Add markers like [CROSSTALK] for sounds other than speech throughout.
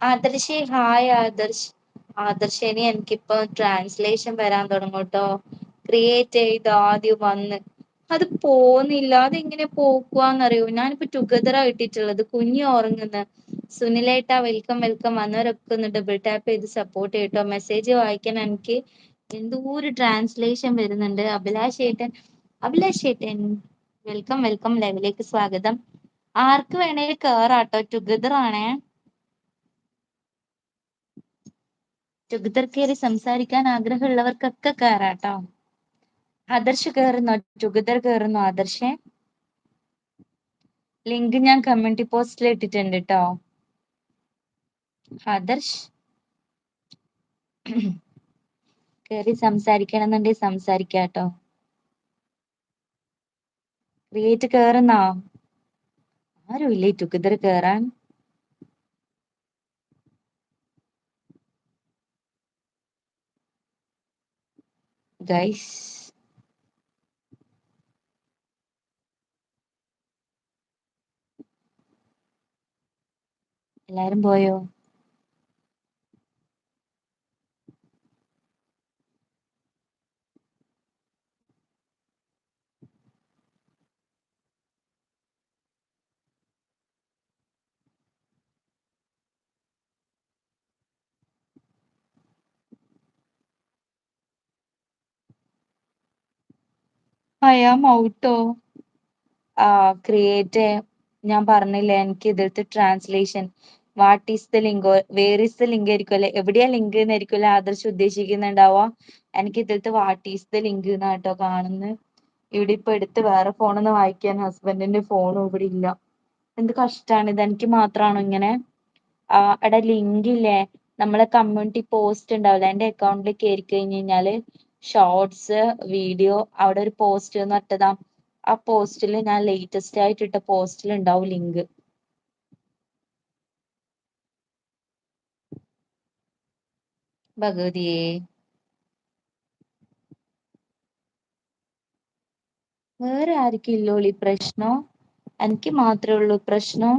ആദർശേ hi Adarsh. ആദർശേനി എനിക്കിപ്പോ translation വരാൻ തുടങ്ങുട്ടോ. Create ചെയ്ത് ആദ്യം വന്ന്. അത് പോന്നില്ല അതെങ്ങനെ പോക്കുവാന്നറിയോ? ഞാനിപ്പോ ടുഗദറാ ഇട്ടിട്ടുള്ളത്. കുഞ്ഞു ഉറങ്ങുന്ന. സുനിലേട്ടാ വെൽക്കം വെൽക്കം വന്നവരൊക്കെ ഒന്ന് ഡബിൾ ടാപ്പ് ചെയ്ത് സപ്പോർട്ട് ചെയ്യട്ടോ. മെസ്സേജ് വായിക്കാൻ എനിക്ക് എന്തോരു ട്രാൻസ്ലേഷൻ വരുന്നുണ്ട്. അഭിലാഷ് ഏട്ടൻ അഭിലാഷ് ഏട്ടൻ വെൽക്കം വെൽക്കം ലൈവിലേക്ക് സ്വാഗതം. ആർക്ക് വേണേലും കേറാട്ടോ. ടുഗദർ ആണേ. ടുഗദർ കയറി സംസാരിക്കാൻ ആഗ്രഹമുള്ളവർക്കൊക്കെ കേറാട്ടോ. ആദർശ് കേറുന്നോ? ടുഗദർ കേറുന്നോ? ആദർശേ? ലിങ്ക് ഞാൻ കമ്മ്യൂണിറ്റി പോസ്റ്റിൽ ഇട്ടിട്ടുണ്ട് കേട്ടോ ആദർശ്? കേറി സംസാരിക്കണമെന്നുണ്ടെങ്കിൽ സംസാരിക്കാട്ടോ ക്രിയേറ്റ് കേറുന്നോ? ആരും ഇല്ലേ ടുഗദർ കേറാൻ? ഗൈസ് എല്ലാരും പോയോ? ഐ ആം ഔട്ടോ ആ ക്രിയേറ്റ് ഞാൻ പറഞ്ഞില്ലേ എനിക്ക് ഇതിലത്തെ translation what is the link where is the link ആയിരിക്കും അല്ലെ? എവിടെയാ ലിങ്ക് എന്നായിരിക്കും ആദർശ് ഉദ്ദേശിക്കുന്നുണ്ടാവുക? എനിക്ക് ഇതിലത്തെ വാട്ട് ഈസ് ദ ലിങ്ക് എന്നാട്ടോ കാണുന്നത് ഇവിടെ ഇപ്പൊ എടുത്ത് വേറെ ഫോണൊന്ന് വായിക്കാൻ ഹസ്ബൻഡിന്റെ ഫോണും ഇവിടെ ഇല്ല. എന്ത് കഷ്ടാണ് ഇത്? എനിക്ക് മാത്രാണോ ഇങ്ങനെ? അവിടെ ലിങ്ക് ഇല്ലേ? നമ്മളെ കമ്മ്യൂണിറ്റി പോസ്റ്റ് ഉണ്ടാവില്ല? എന്റെ അക്കൗണ്ടിൽ കയറി കഴിഞ്ഞ് കഴിഞ്ഞാൽ ഷോർട്സ് വീഡിയോ അവിടെ ഒരു പോസ്റ്റ് എന്ന് ഇട്ടതാ. ആ പോസ്റ്റിൽ ഞാൻ ലേറ്റസ്റ്റ് ആയിട്ട് ഇട്ട പോസ്റ്റിൽ ഉണ്ടാവും ലിങ്ക് ഭഗവതിയെ. വേറെ ആർക്കും ഇല്ലോളി പ്രശ്നം? എനിക്ക് മാത്രമേ ഉള്ളൂ പ്രശ്നം.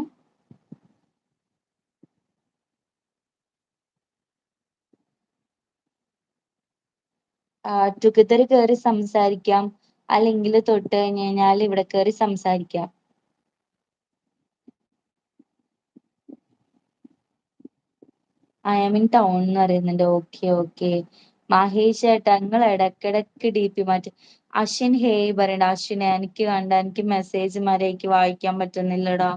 ടുഗദർ കയറി സംസാരിക്കാം. അല്ലെങ്കിൽ തൊട്ട് കഴിഞ്ഞ് കഴിഞ്ഞാൽ ഇവിടെ കയറി സംസാരിക്കാം. ഐ ആം ഇൻ ടൗൺ എന്ന് പറയുന്നുണ്ട്. ഓക്കെ ഓക്കെ മഹേഷ് ഏട്ടാ നിങ്ങൾ ഇടക്കിടക്ക് ഡി പി മാറ്റി. അശ്വിൻ ഹേ പറയണ്ട. അശ്വിനെ എനിക്ക് കണ്ട എനിക്ക് മെസ്സേജ് മര്യാദയ്ക്ക് വായിക്കാൻ പറ്റുന്നില്ലടാ.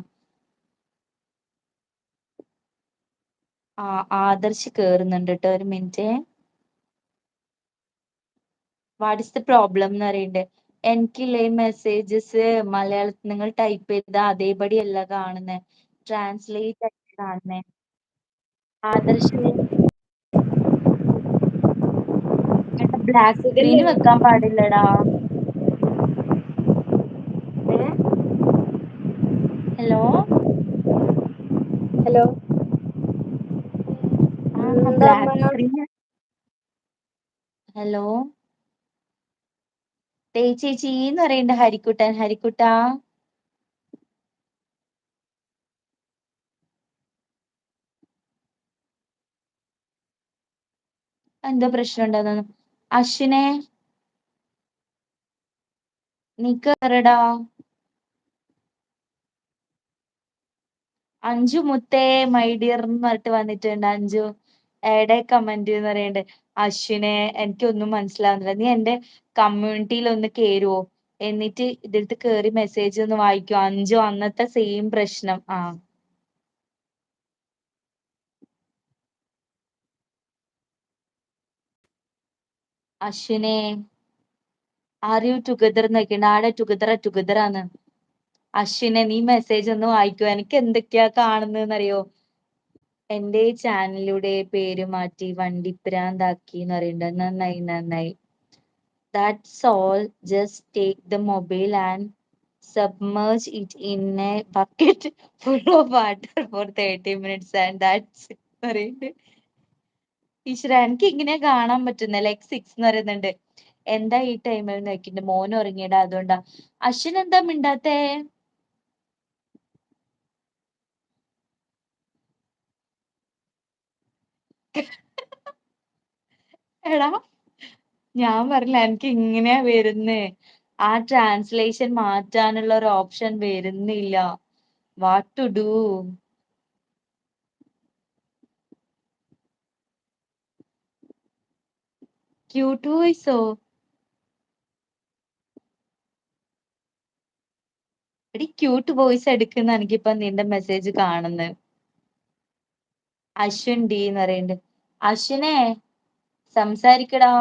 ആ ആദർശ് കേറുന്നുണ്ട് കേട്ടോ ഒരു minute what is the problem എന്ന് അറിയണ്ടേ എനിക്കില്ലേ മെസ്സേജസ് മലയാളത്തിൽ നിങ്ങൾ ടൈപ്പ് ചെയ്ത അതേപടി അല്ല കാണുന്നേ. ട്രാൻസ്ലേറ്റ് ആയിട്ട് കാണുന്നേ. ആദർശ് ബ്ലാക്ക് സ്ക്രീൻ വെക്കാൻ പാടില്ലടാ. ഹലോ? ഹലോ? ഹലോ? തേ ചേച്ചി എന്ന് പറയണ്ട ഹരിക്കുട്ടൻ ഹരിക്കുട്ട. എന്തോ പ്രശ്നം ഉണ്ടെന്ന് അശ്വിനെ നീ കേറടാ. അഞ്ചു മുത്തേ മൈ ഡിയർ എന്ന് പറഞ്ഞിട്ട് വന്നിട്ടുണ്ട് അഞ്ചു എടെ കമന്റ് എന്ന് പറയണ്ട് അശ്വിനെ എനിക്കൊന്നും മനസ്സിലാവുന്നില്ല. നീ എന്റെ കമ്മ്യൂണിറ്റിയിൽ ഒന്ന് കേറുവോ? എന്നിട്ട് ഇതിലത്ത് കേറി മെസ്സേജ് ഒന്ന് വായിക്കോ. അഞ്ചു അന്നത്തെ സെയിം പ്രശ്നം. ആ. അശ്വിനെ ആർ യു ടുഗദർ നോക്കണ്ട ആടെ ടുഗദർ ടുഗദർ ആണ് അശ്വിനെ നീ മെസ്സേജ് ഒന്ന് വായിക്കോ. എനിക്ക് എന്തൊക്കെയാ കാണുന്നതെന്നറിയോ? എന്റെ ചാനലിലൂടെ പേര് മാറ്റി വണ്ടിപ്രാന്താക്കി എന്ന് പറയുന്നത് നന്നായി നന്നായി. That's all just take the mobile and it in a bucket [LAUGHS] full of water for 30 minutes and that's it പറയുന്നുണ്ട്. ഈശ്വര എനിക്ക് ഇങ്ങനെ കാണാൻ പറ്റുന്ന ലൈക്ക് സിക്സ് എന്ന് പറയുന്നുണ്ട്. എന്താ ഈ ടൈമിൽ നോക്കിട്ട് മോൻ ഉറങ്ങിയടാ അതുകൊണ്ടാ. അശ്വിൻ എന്താ മിണ്ടാത്തേ? എടാ ഞാൻ പറഞ്ഞില്ലേ എനിക്ക് ഇങ്ങനെയാ വരുന്നേ. ആ ട്രാൻസ്ലേഷൻ മാറ്റാനുള്ള ഒരു ഓപ്ഷൻ വരുന്നില്ല. വാട്ട് ടു ഡു ക്യൂട്ട് വോയിസോ എടി ക്യൂട്ട് വോയിസ് എടുക്കുന്ന എനിക്കിപ്പോ നിന്റെ മെസ്സേജ് കാണുന്നത് അശ്വിൻ ഡി എന്ന് പറയുന്നുണ്ട് അശ്വിനെ സംസാരിക്കടാ.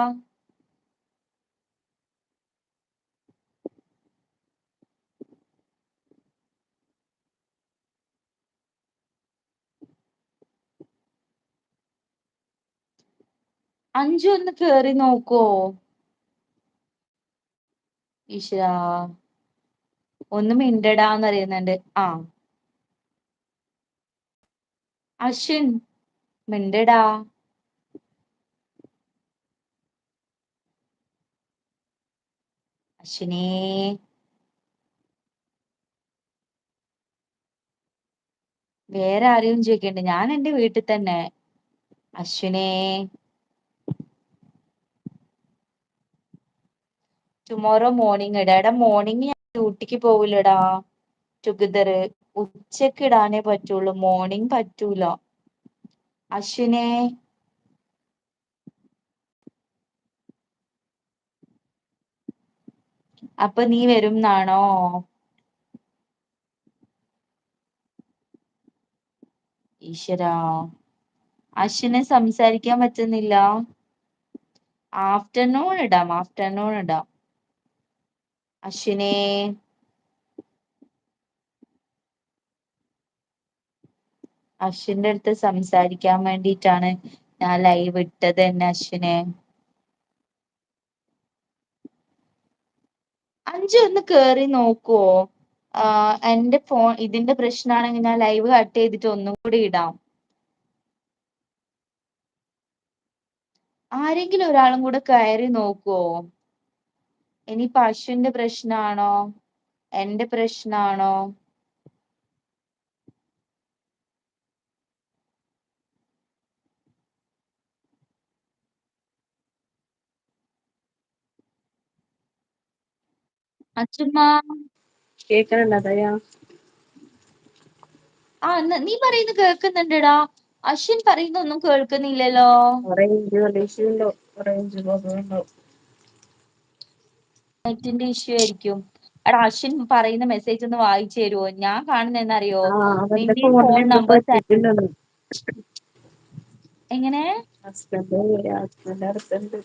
അഞ്ചു ഒന്ന് കേറി നോക്കോ. ഈശ്വരാ. ഒന്ന് മിണ്ടടാന്ന് അറിയുന്നുണ്ട് ആ. അശ്വിൻ മിണ്ടടാ. അശ്വിനേ. വേറെ ആരെയും ചോദിക്കണ്ട. ഞാൻ എന്റെ വീട്ടിൽ തന്നെ. അശ്വിനേ. ടുമോറോ മോർണിംഗ് ഇടാ. എടാ മോർണിംഗ് ഞാൻ ഡ്യൂട്ടിക്ക് പോവില്ലടാ. ടുഗദർ ഉച്ചയ്ക്ക് ഇടാനേ പറ്റുള്ളൂ. മോർണിംഗ് പറ്റൂല. അശ്വിനെ. അപ്പൊ നീ വരുംന്നാണോ ഈശ്വരാ. അശ്വിനെ സംസാരിക്കാൻ പറ്റുന്നില്ല. ആഫ്റ്റർനൂൺ ഇടാം ആഫ്റ്റർനൂൺ ഇടാം. അശ്വിനെ. അശ്വിന്റെ അടുത്ത് സംസാരിക്കാൻ വേണ്ടിയിട്ടാണ് ഞാൻ ലൈവ് ഇട്ടത് തന്നെ അശ്വിനെ. അഞ്ചു ഒന്ന് കേറി നോക്കുവോ? എന്റെ ഫോൺ ഇതിന്റെ പ്രശ്നമാണെങ്കിൽ ഞാൻ ലൈവ് കട്ട് ചെയ്തിട്ട് ഒന്നും കൂടി ഇടാം. ആരെങ്കിലും ഒരാളും കൂടെ കയറി നോക്കുവോ? ഇനി പശുവിന്റെ പ്രശ്നമാണോ എന്റെ പ്രശ്നമാണോ കേക്കണുണ്ടോ ആ ന- നീ പറയുന്ന കേൾക്കുന്നുണ്ടെടാ. അശ്വിൻ പറയുന്ന ഒന്നും കേൾക്കുന്നില്ലല്ലോ. റേഞ്ച് ഇഷ്യൂ ഉണ്ടോ? റേഞ്ച് പ്രോബ്ലം ഉണ്ടോ? നെറ്റിന്റെ ഇഷ്യൂ ആയിരിക്കും. എടാ അശ്വിൻ പറയുന്ന മെസ്സേജ് ഒന്ന് വായിച്ചു തരുമോ ഞാൻ കാണുന്ന എന്നറിയോ ആ അവന്റെ നിന്റെ ഫോണിൽ ഫോൺ എന്തോ നമ്പർ എങ്ങനെ? ഹസ്ബൻഡ് ഹസ്ബൻഡ് അടുത്തുണ്ട്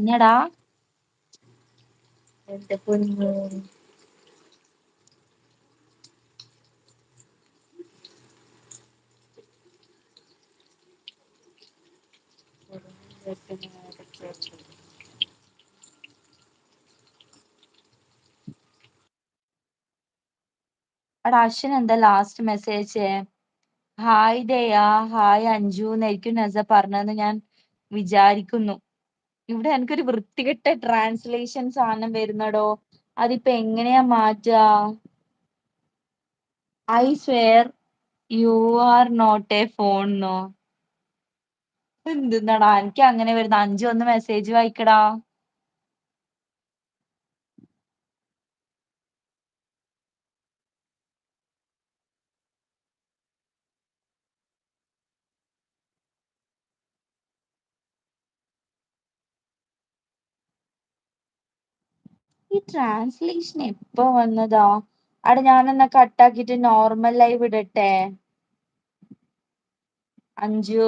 എന്നടാ എന്റെ പൊന്നു. അശ്വിൻ എന്താ last message hi Daya hi Anju. എന്നായിരിക്കും നസ പറഞ്ഞതെന്ന് ഞാൻ വിചാരിക്കുന്നു. ഇവിടെ എനിക്കൊരു വൃത്തികെട്ട ട്രാൻസ്ലേഷൻ സാധനം വരുന്നടോ. അതിപ്പോ എങ്ങനെയാ മാറ്റുക I swear you are not a phone എന്നോ എന്തിന്നടാ എനിക്ക് അങ്ങനെ വരുന്ന. അഞ്ചു ഒന്ന് മെസ്സേജ് വായിക്കടാ. ഈ ട്രാൻസ്ലേഷൻ എപ്പോ വന്നതാ? അവിടെ ഞാനെന്നാ കട്ടാക്കിട്ട് നോർമൽ ലൈവ് ഇടട്ടെ അഞ്ചു